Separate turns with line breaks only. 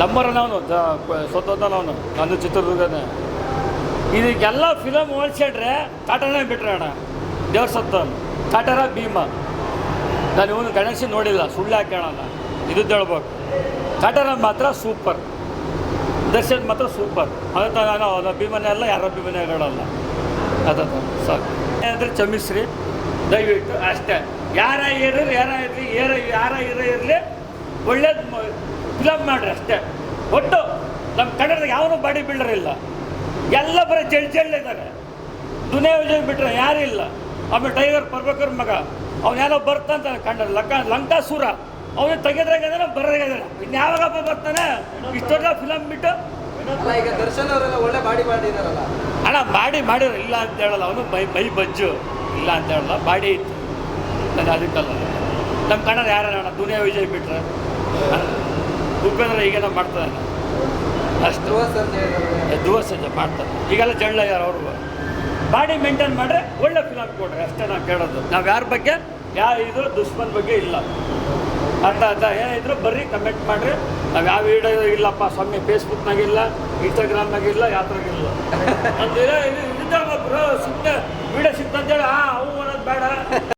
ನಮ್ಮರನ್ನ ಅವನು ನಂದು ಚಿತ್ರದುರ್ಗನೇ. ಇದಕ್ಕೆಲ್ಲ ಫಿಲಮ್ ಹೋಲ್ಸ್ಕೊಂಡ್ರೆ ಕಾಟನೇ ಬಿಟ್ರೆ ಅಣ್ಣ. ದೇವ್ರ ಸತ್ತವನು. ಕಾಟರ ಭೀಮ. ನಾನು ಇವನು ಗಣೇಶ ನೋಡಿಲ್ಲ, ಸುಳ್ಳು ಹಾಕೋಣ ಇದು ಹೇಳ್ಬೇಕು. ಕಾಟರ ಮಾತ್ರ ಸೂಪರ್ ದರ್ಶನ್ ಮಾತ್ರ ಸೂಪರ್ ಅದಕ್ಕೆ ನಾನು ಅವನ ಅಲ್ಲ, ಯಾರ ಅಭಿಮಾನಿ ಹೇಳಲ್ಲ ಅದ ಸಾಕು. ಅಂದರೆ ಕ್ಷಮಿಸ್ರಿ. ದಯವಿಟ್ಟು ಅಷ್ಟೇ. ಯಾರ ಇರಲಿ ಯಾರ ಇರಲಿ ಯಾರ ಇರೋ ಇರಲಿ. ಒಳ್ಳೇದು ಫಿಲಮ್ ಮಾಡ್ರಿ ಅಷ್ಟೇ. ಒಟ್ಟು ನಮ್ಮ ಕನ್ನಡದಾಗ ಯಾವನು ಬಾಡಿ ಬಿಲ್ಡರ್ ಇಲ್ಲ. ಎಲ್ಲ ಬರೀ ಜಳ್ ಚೆಳ್ಳಿದ್ದಾರೆ ಇದ್ದಾರೆ ದುನಿಯಾ ವಿಜಯ್ ಬಿಟ್ಟರೆ ಯಾರೂ ಇಲ್ಲ. ಆಮೇಲೆ ಟೈಗರ್ ಪರ್ಬೇಕರ್ ಮಗ ಅವನೇನೋ ಬರ್ತಾನೆ ಕಂಡ ಲಂಕ ಲಂಕಾಸುರ. ಅವನು ತೆಗೆದ್ರಾಗಿದ್ದಾನೆ ಬರೋದಾಗಿದ್ದಾನೆ ಇನ್ಯಾವಾಗಪ್ಪ ಬರ್ತಾನೆ? ಇಷ್ಟೊಂದು ಫಿಲಮ್ ಬಿಟ್ಟು.
ಈಗ ದರ್ಶನ್ ಅವರೆಲ್ಲ ಒಳ್ಳೆ ಬಾಡಿ ಮಾಡಿದಾರಲ್ಲ.
ಅಣ್ಣ ಬಾಡಿ ಮಾಡಿರೋ ಇಲ್ಲ ಅಂತ ಹೇಳಲ್ಲ. ಅವನು ಬೈ ಬೈ ಬಜ್ಜು. ಇಲ್ಲ ಅಂತ ಹೇಳಲ್ಲ. ಬಾಡಿ ಇತ್ತು. ನಾನು ಅದಕ್ಕಲ್ಲ. ನಮ್ಮ ಕನ್ನಡ ಯಾರು ಅಣ್ಣ? ದುನಿಯಾ ವಿಜಯ್ ಬಿಟ್ರೆ. ಉಪೇಂದ್ರ ಈಗೆಲ್ಲ ಮಾಡ್ತಾನೆ ಅಷ್ಟು
ಧ್ರುವ
ಸಂಜೆ ಮಾಡ್ತಾರೆ ಈಗೆಲ್ಲ ಜಳ್ಳ ಯಾರು ಅವರು ಬಾಡಿ ಮೇಂಟೈನ್ ಮಾಡ್ರೆ ಒಳ್ಳೆ ಫಿಲಮ್ ಕೊಡ್ರಿ ಅಷ್ಟೇ ನಾವು ಕೇಳೋದು ನಾವು ಯಾರ ಬಗ್ಗೆ ಯಾವ ಇದು ದುಷ್ಮನ್ ಬಗ್ಗೆ ಇಲ್ಲ ಅರ್ಥ ಅರ್ಥ ಏನಿದ್ರು ಬರ್ರಿ ಕಮೆಂಟ್ ಮಾಡ್ರಿ ನಾವು ಯಾವ ವಿಡಿಯೋ ಇಲ್ಲಪ್ಪ ಸ್ವಾಮಿ ಫೇಸ್ಬುಕ್ನಾಗಿಲ್ಲ ಇನ್ಸ್ಟಾಗ್ರಾಮ್ನಾಗಿಲ್ಲ ಯಾತ್ರಾಗಿಲ್ಲ ಅಂತ ಸುಮ್ಮನೆ ವಿಡಿಯೋ ಸಿಕ್ತಂತೇಳಿ ಹಾಂ ಅವು ಅನ್ನೋದು ಬೇಡ